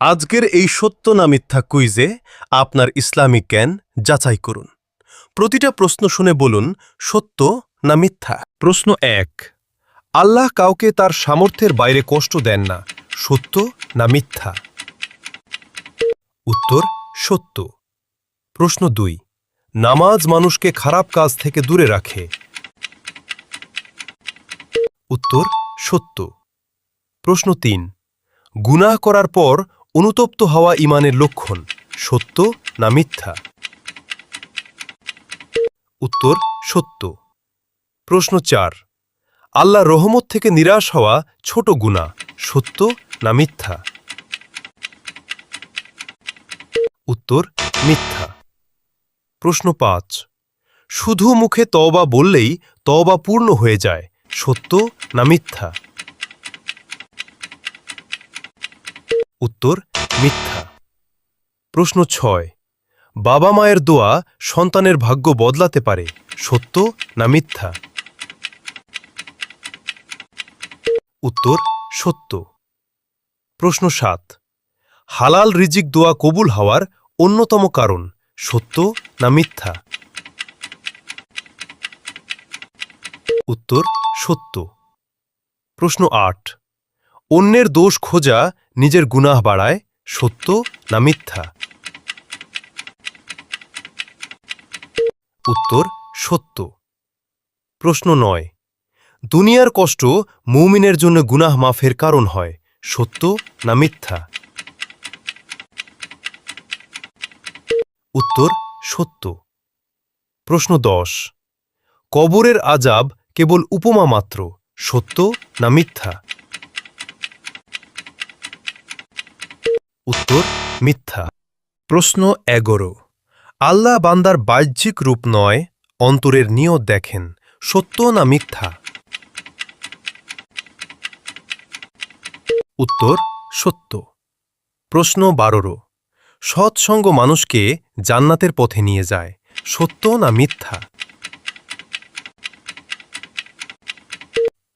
আজকের এই সত্য না মিথ্যা কুইজে আপনার ইসলামিক জ্ঞান যাচাই করুন। প্রতিটা প্রশ্ন শুনে বলুন, সত্য না মিথ্যা? প্রশ্ন এক, আল্লাহ কাউকে তার সামর্থ্যের বাইরে কষ্ট দেন না, সত্য না মিথ্যা? উত্তর, সত্য। প্রশ্ন দুই, নামাজ মানুষকে খারাপ কাজ থেকে দূরে রাখে? উত্তর, সত্য। প্রশ্ন তিন, গুনাহ করার পর অনুতপ্ত হওয়া ইমানের লক্ষণ সত্য না মিথ্যা? উত্তর, সত্য। প্রশ্ন চার। আল্লাহ রহমত থেকে নিরাশ হওয়া ছোট গুণা সত্য না মিথ্যা? উত্তর, মিথ্যা। প্রশ্ন পাঁচ। শুধু মুখে তওবা বললেই তওবা পূর্ণ হয়ে যায়, সত্য না মিথ্যা? উত্তর, মিথ্যা। প্রশ্ন ছয়, বাবা মায়ের দোয়া সন্তানের ভাগ্য বদলাতে পারে, সত্য না মিথ্যা? উত্তর, সত্য। প্রশ্ন সাত, হালাল রিজিক দোয়া কবুল হওয়ার অন্যতম কারণ সত্য না মিথ্যা? উত্তর, সত্য। প্রশ্ন আট, অন্যের দোষ খোঁজা নিজের গুনাহ বাড়ায় সত্য না মিথ্যা? উত্তর, সত্য। প্রশ্ন নয়। দুনিয়ার কষ্ট মৌমিনের জন্য গুনাহ মাফের কারণ হয়, সত্য না মিথ্যা? উত্তর, সত্য। প্রশ্ন দশ। কবরের আজাব কেবল উপমা মাত্র, সত্য না মিথ্যা? উত্তর, মিথ্যা। প্রশ্ন এগারো। আল্লাহ বান্দার বাহ্যিক রূপ নয়, অন্তরের নিয়ত দেখেন, সত্য না মিথ্যা? উত্তর, সত্য। প্রশ্ন বারোরো। সৎসঙ্গ মানুষকে জান্নাতের পথে নিয়ে যায়, সত্য না মিথ্যা?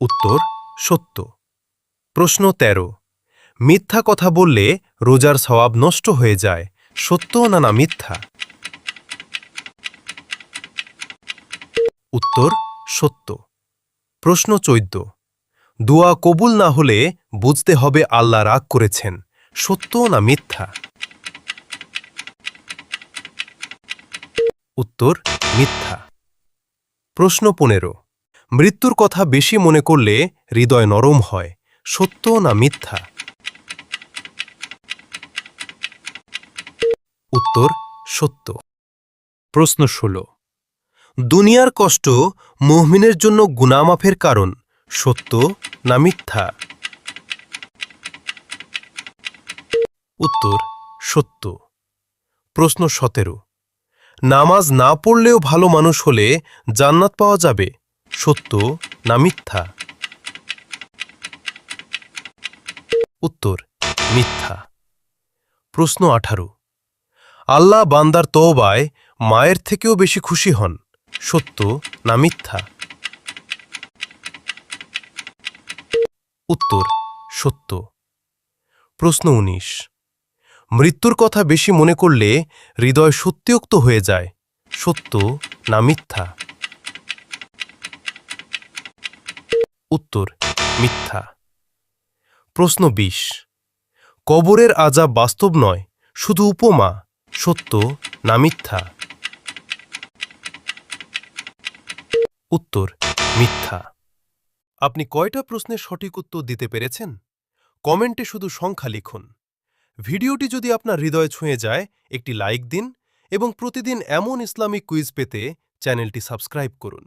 উত্তর, সত্য। প্রশ্ন তেরো। মিথ্যা কথা বললে রোজার সওয়াব নষ্ট হয়ে যায়। সত্য না না মিথ্যা? উত্তর, সত্য। প্রশ্ন চৈদ্দ দোয়া কবুল না হলে বুঝতে হবে আল্লাহ রাগ করেছেন। সত্য না মিথ্যা? উত্তর, মিথ্যা। প্রশ্ন পনেরো। মৃত্যুর কথা বেশি মনে করলে হৃদয় নরম হয়। সত্য না মিথ্যা? উত্তর সত্য। প্রশ্ন ষোলো। দুনিয়ার কষ্ট মুহমিনের জন্য গুনামাফের কারণ সত্য না মিথ্যা? উত্তর সত্য। প্রশ্ন সতেরো। নামাজ না পড়লেও ভালো মানুষ হলে জান্নাত পাওয়া যাবে সত্য না মিথ্যা? উত্তর মিথ্যা। প্রশ্ন আঠারো। আল্লাহ বান্দার তওবায় মায়ের থেকেও বেশি খুশি হন। সত্য না মিথ্যা? উত্তর, সত্য। প্রশ্ন উনিশ। মৃত্যুর কথা বেশি মনে করলে হৃদয় সত্যিয়োক্ত হয়ে যায়। সত্য না মিথ্যা? উত্তর, মিথ্যা। প্রশ্ন বিশ। কবরের আজাব বাস্তব নয়, শুধু উপমা। সত্য না মিথ্যা? উত্তর, মিথ্যা। আপনি কয়টা প্রশ্নের সঠিক উত্তর দিতে পেরেছেন? কমেন্টে শুধু সংখ্যা লিখুন। ভিডিওটি যদি আপনার হৃদয় ছুঁয়ে যায়, একটি লাইক দিন এবং প্রতিদিন এমন ইসলামিক কুইজ পেতে চ্যানেলটি সাবস্ক্রাইব করুন।